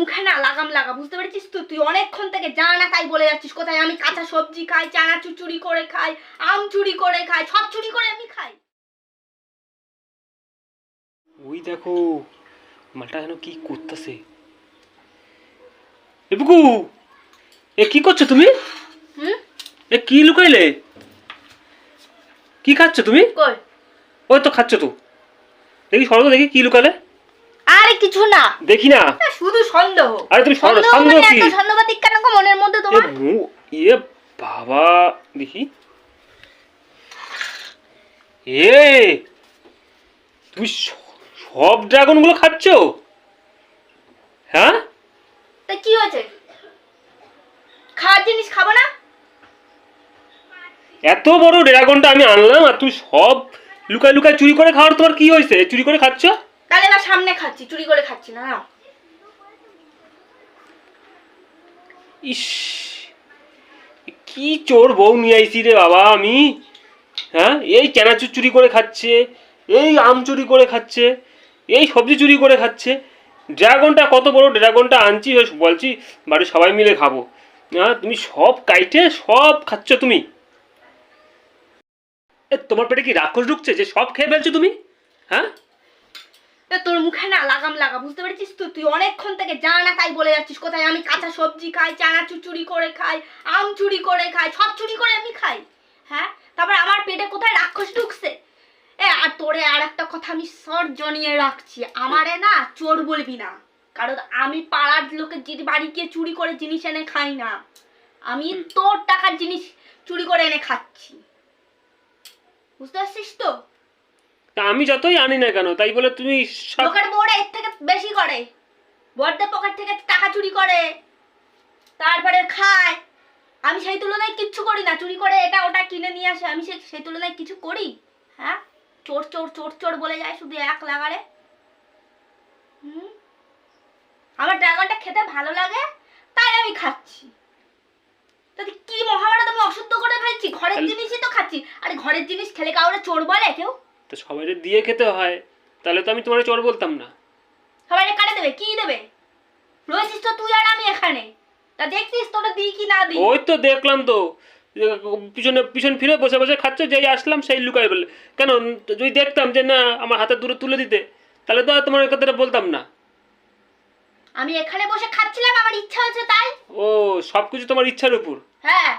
মুখে না লাগাম লাগা বুঝতে পেরেছিস তো? তুই অনেকক্ষণ থেকে যা না তাই বলে যাচ্ছিস কোথায় আমি কাঁচা সবজি খাই চানাচুর চুরি করে খাই আম চুরি করে খাই সব চুরি করে আমি খাই। ওই দেখো মালটা যেন কি করতেছে। এ বুকু এ কি করছ তুমি? হুম? এ কি লুকাইলে? কি খাচ্ছ তুমি? কই? ওই তো খাচ্ছ তো। দেখি সরো দেখি কি লুকালে। আরে কিছু না। দেখি না। শুধু সন্দেহ। আরে তুমি সন্দেহ মানে কি? এত কেন মনের মধ্যে তোমার? এ বাবা দেখি। এ তুমি সব ড্রাগনগুলো খাচ্ছ? হ্যাঁ? তা কি হয়েছে? খাওয়ার জিনিস খাব না? এত বড় ড্রাগনটা আমি আনলাম আর তুমি সব লুকায় লুকায় চুরি করে খাওয়ার তোমার কি হয়েছে? চুরি করে খাচ্ছ? তাহলে এবার সামনে খাচ্ছি, চুরি করে খাচ্ছি, না। ইস, কি চোর বউ নিয়ে আইছি রে বাবা আমি হ্যাঁ? এই চানাচুর চুরি করে খাচ্ছে, এই আম চুরি করে খাচ্ছে, এই সবজি চুরি করে খাচ্ছে। ড্রাগনটা কত বড়, ড্রাগনটা আনছি বলছি বাড়ির সবাই মিলে খাব। হ্যাঁ তুমি সব কাইটে সব খাচ্ছ তুমি? তোমার পেটে কি রাক্ষস ঢুকছে যে সব খেয়ে ফেলছো তুমি? মুখে না লাগাম লাগা বুঝতে পেরেছিস তো? তুই অনেকক্ষণ থেকে যা না তাই বলে যাচ্ছিস, কোথায় আমি কাঁচা সবজি খাই চানাচুর চুরি করে খাই, আম চুরি করে খাই, সব চুরি করে আমি খাই। হ্যাঁ? তারপর আমার পেটে কোথায় রাক্ষস ঢুকছে? এ, আর তোরে আর একটা কথা আমি সর জনিয়ে রাখছি, আমারে না চোর বলবি না। কারণ আমি পাড়ার লোকের যদি বাড়ি গিয়ে চুরি করে জিনিস এনে খাই না, আমি তোর টাকার জিনিস চুরি করে এনে খাচ্ছি। বুঝতে পারছিস তো? তা আমি যতই আনি না কেন তাই বলে তুমি সব লোকের বউরা এর থেকে বেশি করে। বড়দের পকেট থেকে টাকা চুরি করে তারপরে খায়। আমি সেই তুলনায় কিচ্ছু করি না চুরি করে এটা ওটা কিনে নিয়ে আসে আমি সেই তুলনায় কিছু করি? হ্যাঁ? চোর চোর চোর চোর বলে যায় শুধু এক লাগারে হুম? আমার ড্রাগনটা খেতে ভালো লাগে তাই আমি খাচ্ছি। তাতে কি মহাভারত আমি অশুদ্ধ করে ফেলছি? ঘরের জিনিসই তো খাচ্ছি। আরে ঘরের জিনিস খেলে কাউরে চোর বলে? কেউ তো সবাই দিয়ে খেতে হয় তাহলে তো আমি তোমার চোর বলতাম না। সবাই কাটে দেবে কি দেবে? রয়েছিস তো তুই আর আমি এখানে। তা দেখছিস তোরা দিই কি না দিই? ওই তো দেখলাম তো। পিছনে পিছন ফিরে বসে বসে খাচ্ছে যেই আসলাম সেই লুকাই বলে। কেন? যদি দেখতাম যে না আমার হাতে দূরে তুলে দিতে তাহলে তো তোমার কথাটা বলতাম না। আমি এখানে বসে খাচ্ছিলাম আমার ইচ্ছা হয়েছে তাই। ও সব কিছু তোমার ইচ্ছার উপর। হ্যাঁ।